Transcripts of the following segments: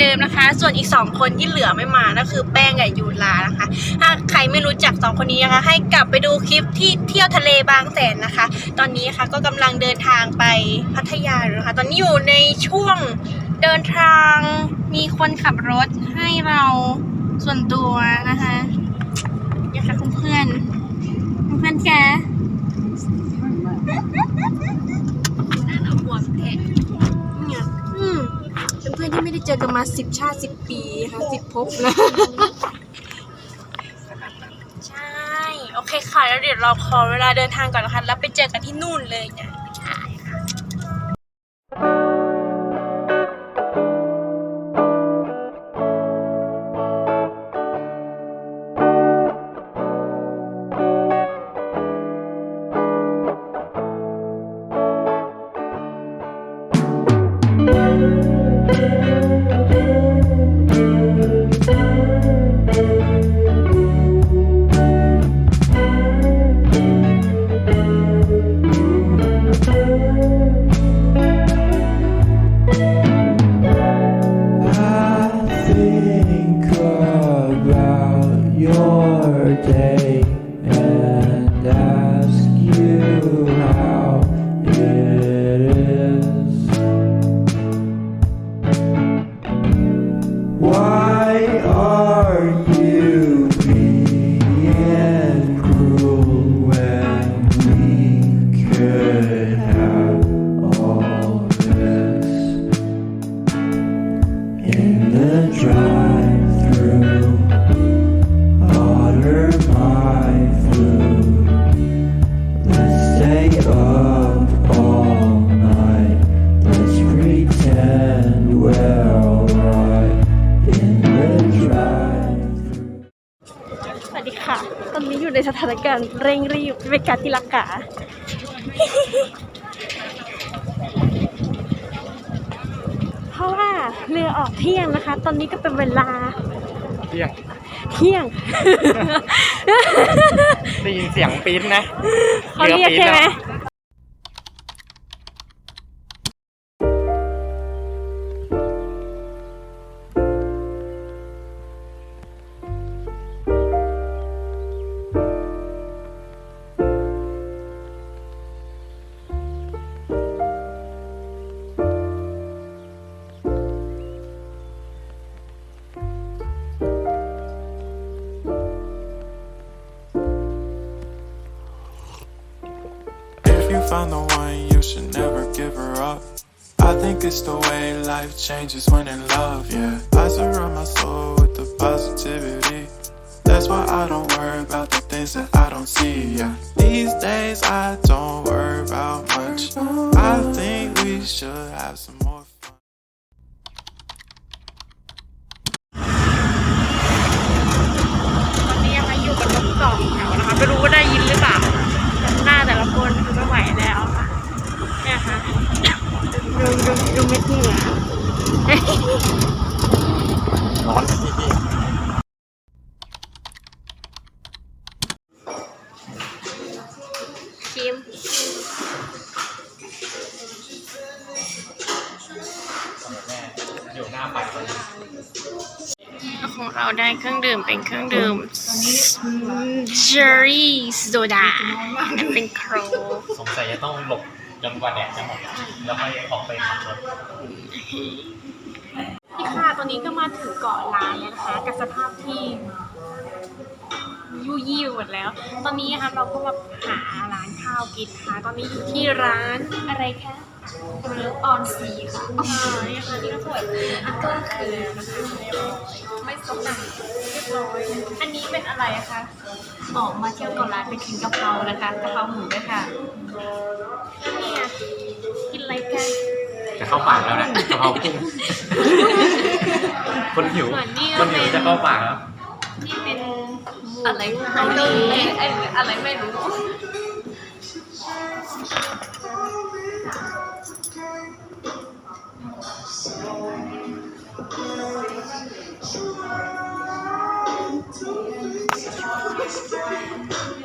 เดิมนะคะ ส่วนอีกสองคนที่เหลือไม่มานั่นคือแป้งกับยูลานะคะ ถ้าใครไม่รู้จักสองคนนี้นะคะ ให้กลับไปดูคลิปที่เที่ยวทะเลบางแสนนะคะ ตอนนี้นะคะก็กำลังเดินทางไปพัทยาอยู่นะคะ ตอนนี้อยู่ในช่วงเดินทางมีคนขับรถให้เราส่วนตัวนะคะนี่ค่ะเพื่อนๆเพื่อนแกเนี่ยอืม เพื่อนที่ไม่ได้เจอกันมาสิบชาติสิบปีค่ะสิบภพนะใช่ โอเคค่ะ แล้วเดี๋ยวเราขอเวลาเดินทางก่อนนะคะ แล้วไปเจอกันที่นู่นเลยนะ การที่ลักกาเพราะว่าเรือออกเที่ยงนะคะ ตอนนี้ก็เป็นเวลาเที่ยงเที่ยง ได้ยินเสียงปี๊ดนะเขาเรียกใช่ไหม If you find the one, you should never give her up. I think it's the way life changes when in love, yeah. I surround my soul with the positivity. That's why I don't worry about the things that I don't see, yeah. These days I don't worry about much. I think we should have some อยู่หน้าไปของเราได้เครื่องดื่มเป็นเครื่องดื่มเจอรี่โซดาเป็นโครกสงสัยจะต้องหลบจนกว่าแดดจะหมดแล้วค่อยออกไปขับรถนี่ค่ะ ตอนนี้ก็มาถึงเกาะล้านแล้วนะคะ กับสภาพที่ ยุ่ยี่ไปหมดแล้ว ตอนนี้นะคะเราก็มาหาร้านข้าวกินนะคะตอนนี้อยู่ที่ร้านอะไรคะเรือออนซีค่ะอ๋อนี่ค่ะที่เราสวยอันก็คือนะคะไม่สกหนักเรียบร้อยอันนี้เป็นอะไรอะคะออกมาเที่ยวเกาะล้านไปกินกะเพรานะคะกะเพราหมูด้วยค่ะเนี่ยกินอะไรกันจะเข้าปากแล้วนะกะเพรากุ้งคนหิวส่วนนี่คก็นหิเป็วนจะเข้าปากแล้ว นี่เป็นหมูอะไรฮันไม่รู้นี่ไอ้อะไรไม่รู้ออ่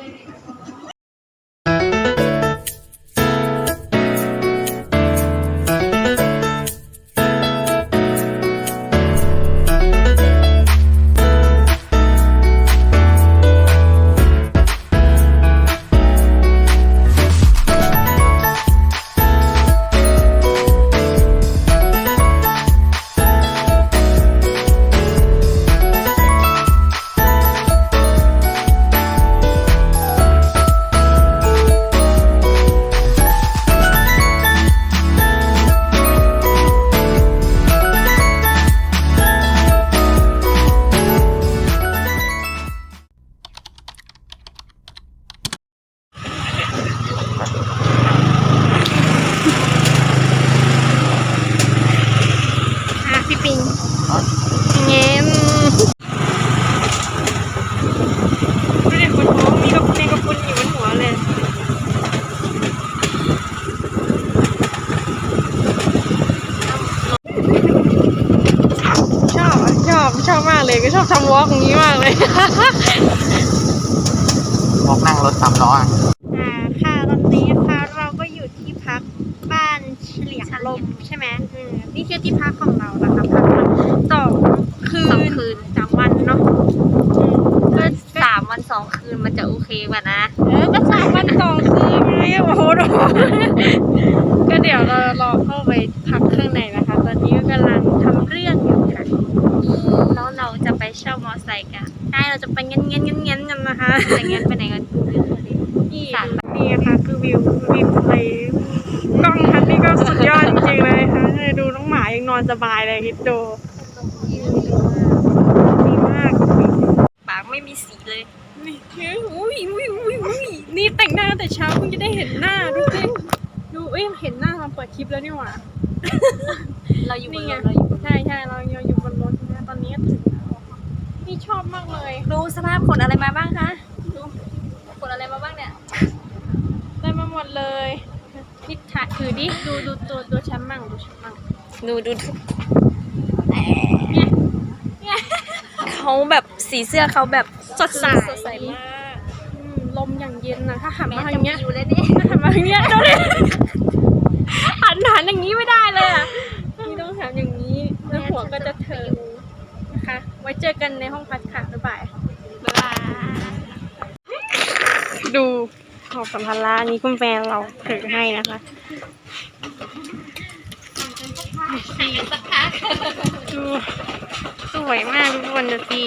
เงี้ยดูดิคนท้องมีกับมีกับคุณอยู่บนหัวเลยชอบชอบชอบมากเลยก็ชอบทำวอล์กอย่างนี้มากเลยพวกนั่งรถสามล้ออะ อ่าค่ะตอนนี้นะคะเราก็อยู่ที่พักบ้านเฉลียงลมใช่ไหมอืมนี่คือที่พักของเรานะคะพักมาสองคืน สองคืน สามวันเนาะอืมก็ สามวันสองคืนมันจะโอเคกว่านะ เออก็สามวันสองคืนไงโอ้โหดูก็เดี๋ยวเรารอเข้าไปพักข้างในนะคะ ตอนนี้ก็กำลังทำเรื่องอยู่ค่ะ แล้วเราจะไปเช่ามอไซค์กัน ใช่ เราจะไปเงี้ยเงี้ยเงี้ยเงี้ยกันนะคะแต่งั้นไปไหนกันนี่นี่นะคะคือวิววิวทะเลกล้องทันนี่ก็สุดยอดจริงๆเลยค่ะเออดูน้องหมายังนอนสบายเลยคิดดูดีมาก ปากไม่มีสีเลย นี่เฮ้ยอุ้ยอุ้ยอุ้ยอุ้ยนี่แต่งหน้าแต่เช้าเพิ่งจะได้เห็นหน้าดูสิดูเอ้ยเห็นหน้าตอนเปิดคลิปแล้วนี่หว่า เราอยู่บน นี่ไง รถเราอยู่บนรถ ใช่ใช่เรายังอยู่บนรถนะตอนนี้ก็ถึงแล้วนี่ชอบมากเลย ดูสภาพขนอะไรมาบ้างคะดูขนอะไรมาบ้างเนี่ย ได้มาหมดเลยนี่ถ่ายถือ ดิดูดูตัวตัวฉันมั่งดูฉันมั่งดูดูดูเขาแบบสีเสื้อเขาแบบสดใสสดใสมากอืมลมอย่างเย็นนะถ้าหันแม้มาทาจะงเนี้ยอยู่เลยเนี่ยถ้าหันมาทางเนี้ยดูดิหันหันอย่างนี้ไม่ได้เลยอะนี่ต้องหันอย่างนี้แล้วหัวก็จะเถิงนะคะ ไว้เจอกันในห้องพักค่ะบ๊ายบายบ๊ายบายดูหอบสัมภาระนี้คุณแฟนเราถือให้นะคะ ดูสวยมากทุกคนดูสิ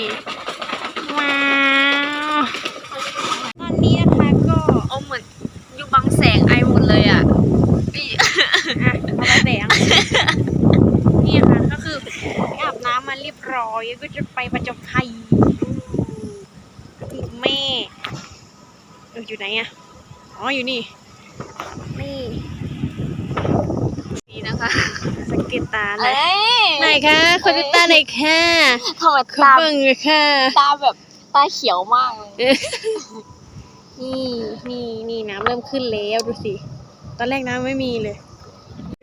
ว้าวตอนนี้นะคะก็โอ้เหมือนอยู่บางแสงไอหมดเลยอะอีอะเอาละแสงนี่ค่ะก็คืออาบน้ำมาเรียบร้อยก็จะไปประจบภัยกับแม่เอออยู่ไหนอะอ๋ออยู่นี่นี่ นี่นะคะ สังเกตตาหน่อยเอ้ยไหนคะคนดูตาไหนอยค่ะทำไมเขาตาเบิ่งเลยค่ะ ตาแบบตาเขียวมากเลย นี่นี่นี่น้ำเริ่มขึ้นแล้วดูสิ ตอนแรกน้ำไม่มีเลย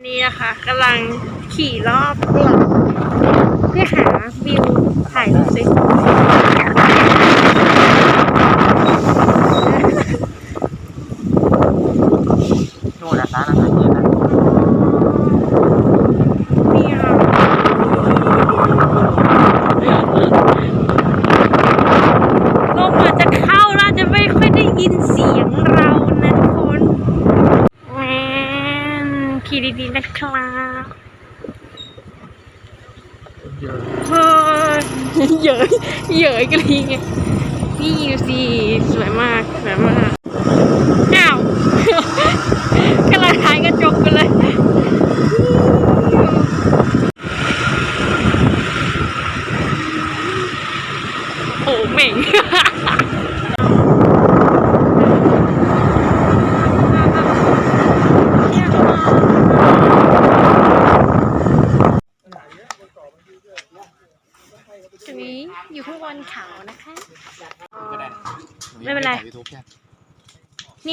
นี่นะคะกำลังขี่รอบเกาะเพื่อหาวิวถ่ายรูปสินู่นแหละร้านอาหารเย็นนะ นี่ค่ะลมอาจจะเข้าเราจะไม่ค่อยได้ยินเสียงเรานะทุกคนแหวนขี่ดีๆนะ ครับเฮ้ยเยอะเยอะกันเลยไงนี่ดูสิสวยมาก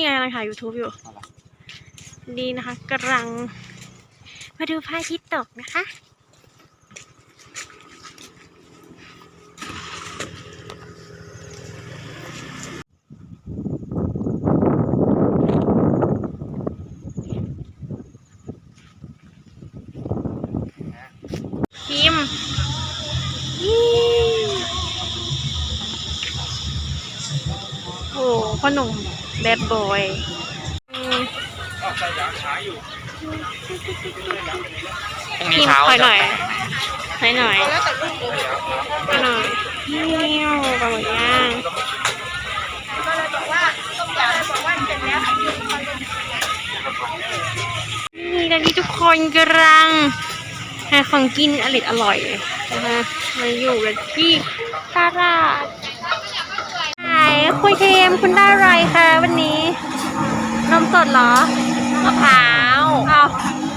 นี่ไงกำลังถ่าย YouTube อยู่ ดีนะคะกำลัง มาดูพระอาทิตย์ตกนะคะ พิมพ์โอ้พ่อหนุ่ม แบดบอยอืมพรุ่งพินี้มพ์เช้าคอยหจะน่อยคอยหน่อยคอยหน่อยเนี้ยวปลาหมึกย่างนี่ตอนนี้ทุกคนกำลังหาของกินอร่อยอร่อยนะคะมาอยู่กันที่ตลาดไหน คุยเทมคุณได้อะไรคะวันนี้ นมสดเหรอมะพร้าวเอา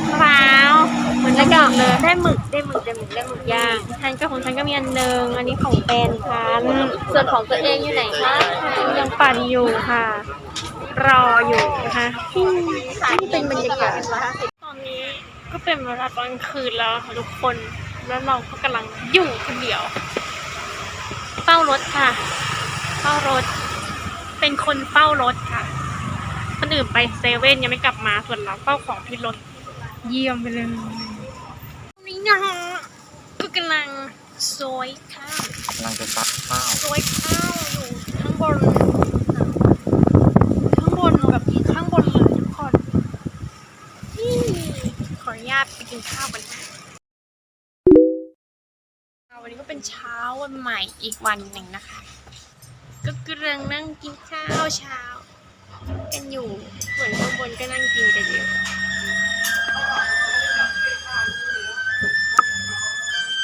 มะพร้าวเหมือนแล้วก็เลย ได้หมึกได้หมึกได้หมึกได้หมึกย่างฉันก็ของฉันก็มีอันหนึ่งอันนี้ของแฟนฉันส่วนของตัวเองอยู่ไหนคะยังปั่นอยู่ค่ะ รออยู่นะคะนี่เป็นบรรยากาศตอนนี้ก็เป็นเวลาตอนกลางคืนแล้วค่ะทุกคนแล้วเราก็กำลังอยู่คนเดียวเฝ้ารถค่ะเฝ้ารถ เป็นคนเฝ้ารถค่ะคนอื่นไปเซเว่นยังไม่กลับมาส่วนเราเฝ้าของที่รถเยี่ยมไปเลยนี่นะฮะก็กำลังซอยข้าวกำลังจะซักข้าวซอยข้าวอยู่ข้างบนข้างบนแบบข้างบนเลยทุกคนนี่ขออนุญาตไปกินข้าวกันนะวันนี้ก็เป็นเช้าวันใหม่อีกวันหนึ่งนะคะ ก็กำลังนั่งกินข้าวเช้า กันอยู่ส่วนข้างบนก็นั่งกินกันอยู่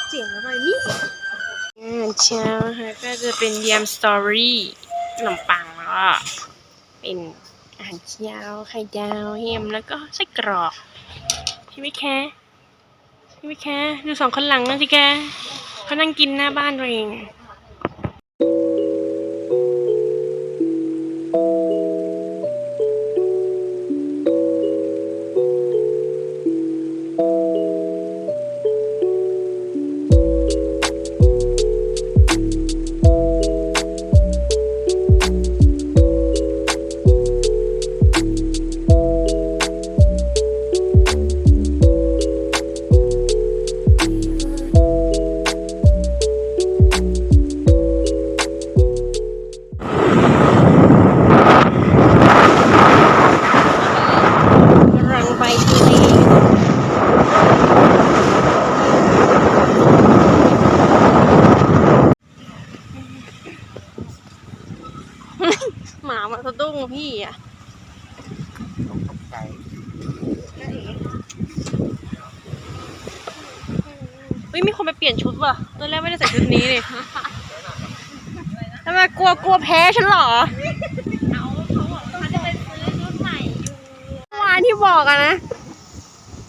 เสียงอะไรนี่อาหารเช้าค่ะก็จะเป็นยำสตอรี่ขนมปังแล้วก็เป็นอาหารเช้าไข่ดาวแฮมแล้วก็ไส้กรอกพี่ไม่แคร์พี่ไม่แคร์ดูสองคนหลังนั่นสิแกเขานั่งกินหน้าบ้านตัวเอง เฮ้ยมีคนไปเปลี่ยนชุดว่ะตอนแรกไม่ได้ใส่ชุดนี้เลยทำไมกลัวกลัวแพ้ฉันเหรอเขาจะไปซื้อชุดใหม่อยู่เมื่อวานที่บอกอะนะ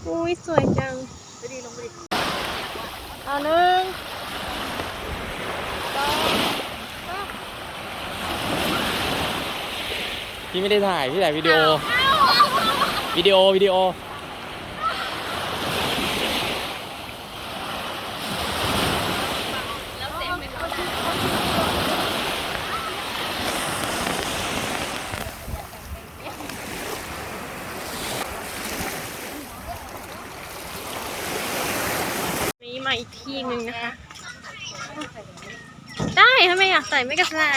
อุ้ยสวยจังไปดีลงไปดิเอาหนึ่งพี่ไม่ได้ถ่ายพี่ถ่ายวิดีโอวิดีโอวิดีโอ มาอีกที่หนึ่งนะคะ ได้ทำไมอยากใส่ไม่ก็ใส่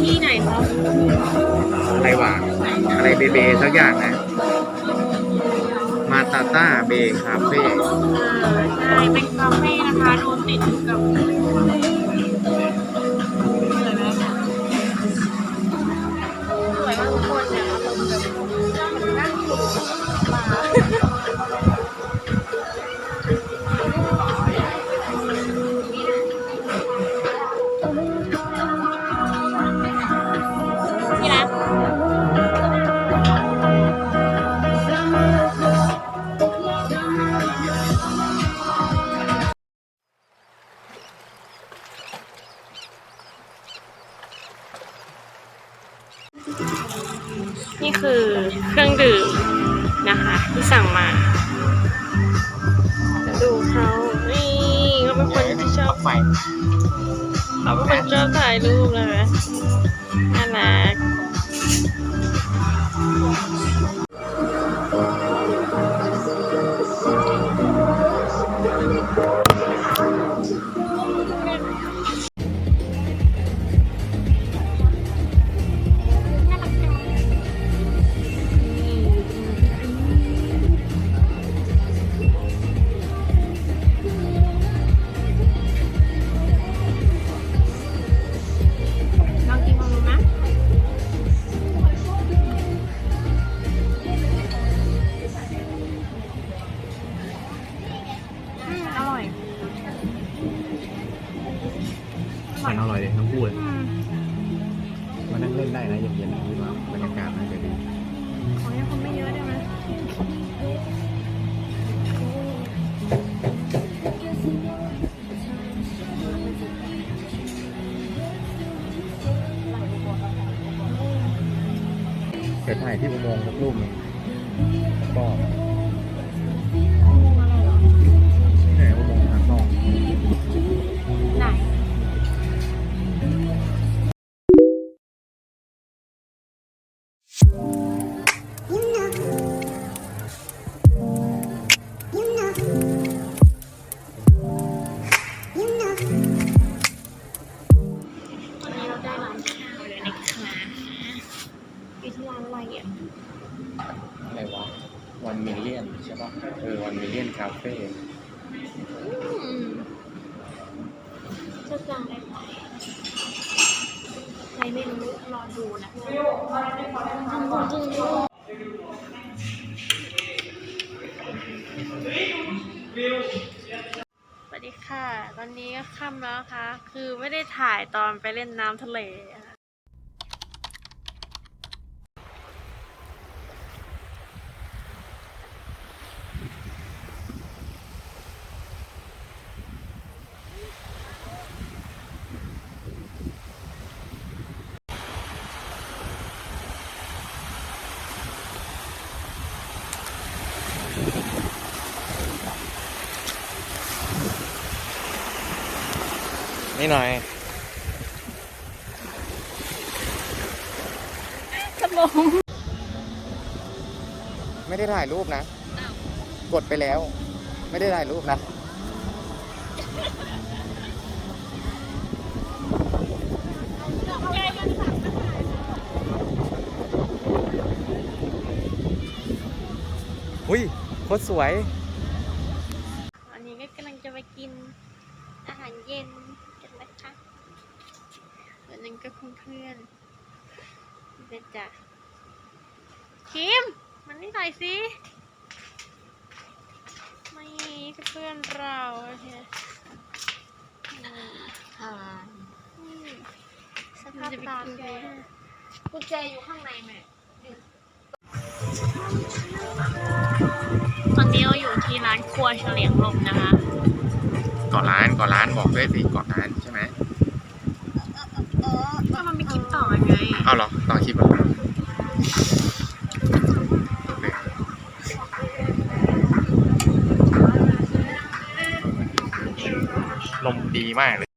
ที่ไหนคะอะไรหวานอะไรเบเบสักอย่างนะ มาตาต้าเบคาเฟ่อ่าใช่เป็นคาเฟ่นะคะโดนติดอยู่กับ นี่คือเครื่องดื่มนะคะ ที่สั่งมาแล้วดูเขานี่เขาเป็นคนที่ชอบไฟเขาเป็นคนชอบถ่ายรูปเลยน่ารัก สวัสดีค่ะ ตอนนี้ก็ค่ำแล้วนะคะ คือไม่ได้ถ่ายตอนไปเล่นน้ำทะเล หน่อยครับผมไม่ได้ถ่ายรูปนะ กดไปแล้ว ไม่ได้ถ่ายรูปนะ อุ้ยโคตรสวย วันนี้ก็กำลังจะไปกินอาหารเย็นกันนะคะวันนั้นก็เพื่อนๆเด็ดจ้ะคิม มันนี่หน่อยสิไม่เพื่อนเราโอเคอืม อ่า อืม สภาพตาแกกุญ แจอยู่ข้างในแม่ตอนนี้เราอยู่ที่ร้านครัวเฉลียงลมนะคะก่อร้านก่อร้านบอกด้วยสิก่อร้านใช่ไหมก็มันมีคลิปต่อไงเอาเหรอต่อคลิปเหรอลมดีมากเลย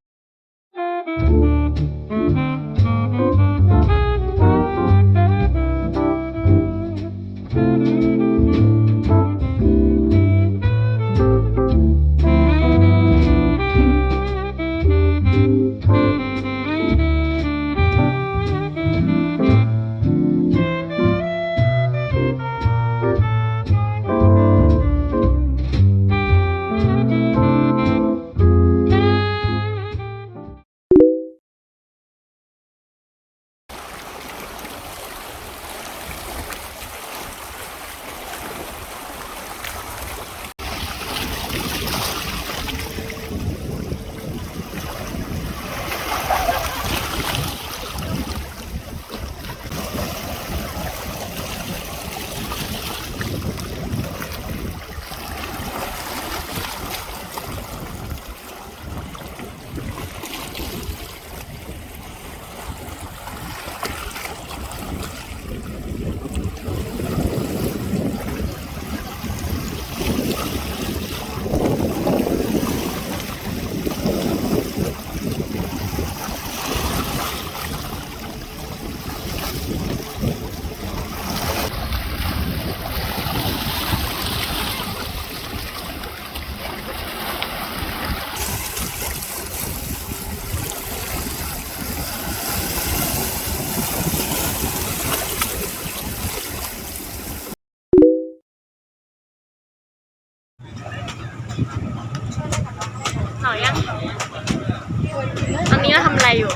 อยู่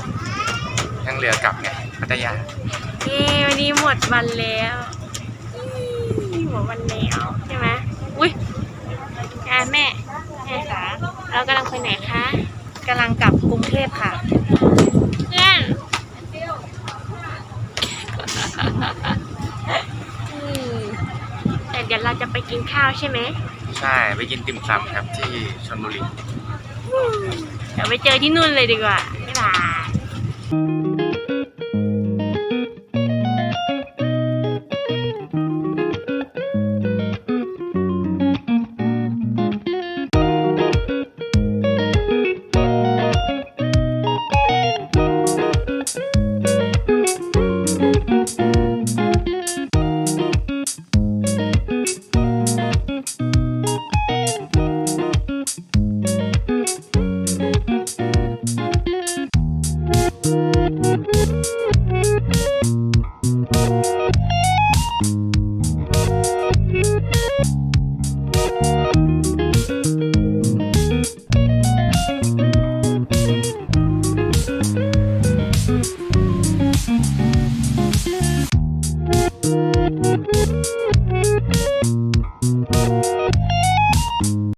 นั่งเรือกลับไงพัทยาเย้วันนี้หมดวันแล้วอี้หมดวันแล้วใช่ไหมอุ้ยอะแม่แม่คะเรากำลังไปไหนคะกำลังกลับกรุงเทพค่ะเพื่อนอืมแต่เดี๋ยวเราจะไปกินข้าวใช่ไหมใช่ไปกินติ่มซำครับที่ชลบุรีเดี๋ยวไปเจอที่นู่นเลยดีกว่า Bye-bye.